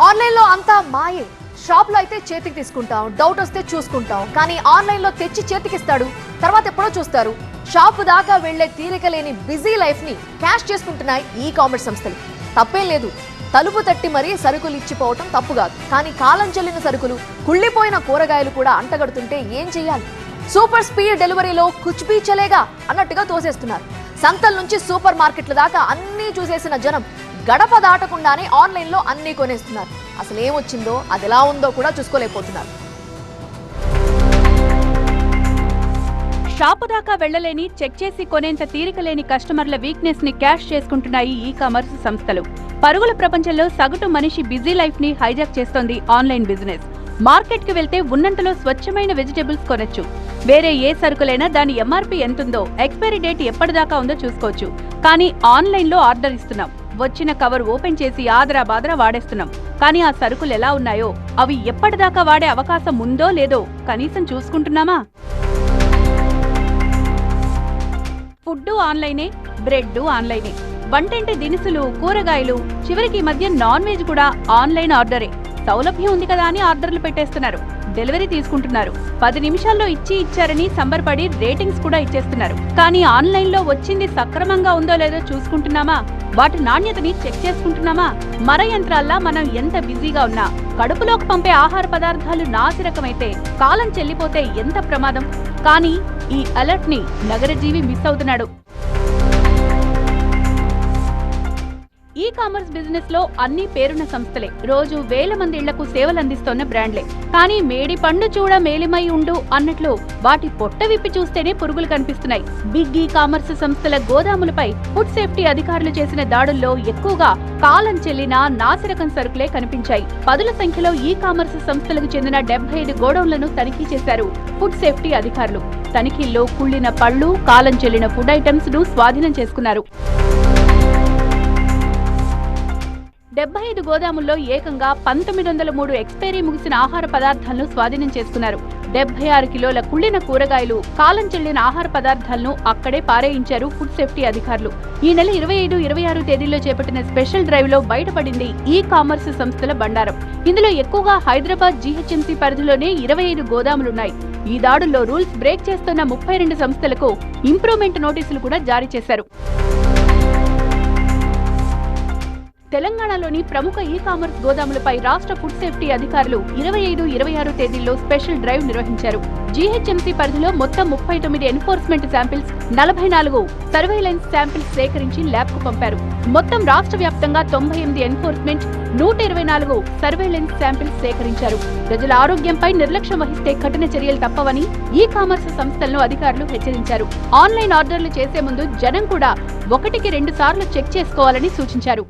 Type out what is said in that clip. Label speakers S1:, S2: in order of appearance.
S1: ఆన్లైన్లో అంతా మాయే. షాప్లో అయితే చేతికి తీసుకుంటాం డౌట్ వస్తే చూసుకుంటాం. కానీ ఆన్లైన్లో తెచ్చి చేతికిస్తాడు తర్వాత ఎప్పుడో చూస్తారు. షాప్ దాకా వెళ్ళే తీరిక లేని బిజీ లైఫ్ని క్యాష్ చేసుకుంటున్నాయి ఈ కామర్స్ సంస్థలు. తప్పేం లేదు. తలుపు తట్టి మరీ సరుకులు ఇచ్చిపోవటం తప్పు కాదు. కానీ కాలం చెల్లిన సరుకులు కుళ్ళిపోయిన కూరగాయలు కూడా అంటగడుతుంటే ఏం చెయ్యాలి సూపర్ స్పీడ్ డెలివరీలో కుచ్బీ చలేగా అన్నట్టుగా తోసేస్తున్నారు. సంతల నుంచి సూపర్ మార్కెట్ల దాకా అన్నీ చూసేసిన జనం గడప దాటకుండానే ఆన్లైన్లో అన్నీ కొనేస్తున్నారు. అసలు ఏమొచ్చిందో అది ఎలా ఉందో కూడా చూసుకోలేకపోతున్నారు.
S2: షాపు దాకా వెళ్ళలేని చెక్ చేసి కొనేంత తీరిక లేని కస్టమర్ల వీక్నెస్ని క్యాష్ చేసుకుంటున్నాయి ఈ కామర్స్ సంస్థలు. పరుగుల ప్రపంచంలో సగటు మనిషి బిజీ లైఫ్ని హైజాక్ చేస్తోంది ఆన్లైన్ బిజినెస్. మార్కెట్కి వెళ్తే ఉన్నంతలో స్వచ్ఛమైన వెజిటబుల్స్ కొనొచ్చు. వేరే ఏ సరుకులైనా దాని ఎంఆర్పి ఎంతుందో ఎక్స్పైరీ డేట్ ఎప్పటిదాకా ఉందో చూసుకోవచ్చు. కానీ ఆన్లైన్లో ఆర్డర్ ఇస్తున్నాం. వచ్చిన కవర్ ఓపెన్ చేసి ఆదరా బాదరా వాడేస్తున్నాం. కానీ ఆ సరుకులు ఎలా ఉన్నాయో అవి ఎప్పటిదాకా వాడే అవకాశం ఉందో లేదో కనీసం చూసుకుంటున్నామా? Food ఆన్లైనే bread ఆన్లైనే. వంటింటి దినుసులు కూరగాయలు? చివరికి మధ్య నాన్ వెజ్ కూడా ఆన్లైన్ ఆర్డరే. సౌలభ్యం ఉంది కదా అని ఆర్డర్లు పెట్టేస్తున్నారు. డెలివరీ తీసుకుంటున్నారు. పది నిమిషాల్లో ఇచ్చి ఇచ్చారని సంబరపడి రేటింగ్స్ కూడా ఇచ్చేస్తున్నారు. కానీ ఆన్లైన్లో వచ్చింది సక్రమంగా ఉందో లేదో చూసుకుంటున్నామా? వాటి నాణ్యతని చెక్ చేసుకుంటున్నామా? మర యంత్రాల్లా మనం ఎంత బిజీగా ఉన్నా కడుపులోకి పంపే ఆహార పదార్థాలు నాసిరకమైతే కాలం చెల్లిపోతే ఎంత ప్రమాదం? కానీ ఈ అలర్ట్ని నగరజీవి మిస్ అవుతున్నాడు. ఈ కామర్స్ బిజినెస్లో అన్ని పేరున్న సంస్థలే. రోజు వేల మంది ఇళ్ళకు సేవలు అందిస్తున్న బ్రాండ్లే. కానీ మేడి పండు చూడ మేలిమై ఉండు అన్నట్లు వాటి పొట్ట విప్పి చూస్తేనే పురుగులు కనిపిస్తున్నాయి. బిగ్ ఈ కామర్స్ సంస్థల గోదాములపై ఫుడ్ సేఫ్టీ అధికారులు చేసిన దాడుల్లో ఎక్కువగా కాలం చెల్లిన నాసిరకం సరుకులే కనిపించాయి. పదుల సంఖ్యలో ఈ కామర్స్ సంస్థలకు చెందిన డెబ్బై ఐదు గోడౌన్లను తనిఖీ చేశారు ఫుడ్ సేఫ్టీ అధికారులు. తనిఖీల్లో కుళ్ళిన పళ్ళు కాలం చెల్లిన ఫుడ్ ఐటమ్స్ను స్వాధీనం చేసుకున్నారు. డెబ్బై ఐదు గోదాముల్లో ఏకంగా పంతొమ్మిది వందల మూడు ఎక్స్పైరీ ముగిసిన ఆహార పదార్థాలను స్వాధీనం చేసుకున్నారు. డెబ్బై ఆరు కిలోల కుళ్ళిన కూరగాయలు కాలం చెల్లిన ఆహార పదార్థాలను అక్కడే పారేయించారు ఫుడ్ సేఫ్టీ అధికారులు. ఈ నెల ఇరవై ఐదు ఇరవై ఆరు తేదీల్లో చేపట్టిన స్పెషల్ డ్రైవ్లో బయటపడింది ఈ కామర్స్ సంస్థల బండారం. ఇందులో ఎక్కువగా హైదరాబాద్ జీహెచ్ఎంసీ పరిధిలోనే ఇరవై ఐదు గోదాములున్నాయి. ఈ దాడుల్లో రూల్స్ బ్రేక్ చేస్తున్న ముప్పై రెండు సంస్థలకు ఇంప్రూవ్మెంట్ నోటీసులు కూడా జారీ చేశారు. తెలంగాణలోని ప్రముఖ ఈ కామర్స్ గోదాములపై రాష్ట్ర ఫుడ్ సేఫ్టీ అధికారులు ఇరవై ఐదు ఇరవై ఆరు తేదీల్లో స్పెషల్ డ్రైవ్ నిర్వహించారు. జీహెచ్ఎంసీ పరిధిలో మొత్తం ముప్పై తొమ్మిది ఎన్ఫోర్స్మెంట్ శాంపిల్స్ నలభై నాలుగు సర్వేలెన్స్ శాంపిల్స్ సేకరించి ల్యాబ్కు పంపారు. మొత్తం రాష్ట్ర వ్యాప్తంగా తొంభై ఎనిమిది ఎన్ఫోర్స్మెంట్ నూట ఇరవై నాలుగు సర్వేలెన్స్ శాంపిల్స్ సేకరించారు. ప్రజల ఆరోగ్యంపై నిర్లక్ష్యం వహిస్తే కఠిన చర్యలు తప్పవని ఈ కామర్స్ సంస్థలను అధికారులు హెచ్చరించారు. ఆన్లైన్ ఆర్డర్లు చేసే ముందు జనం కూడా ఒకటికి రెండు సార్లు చెక్ చేసుకోవాలని సూచించారు.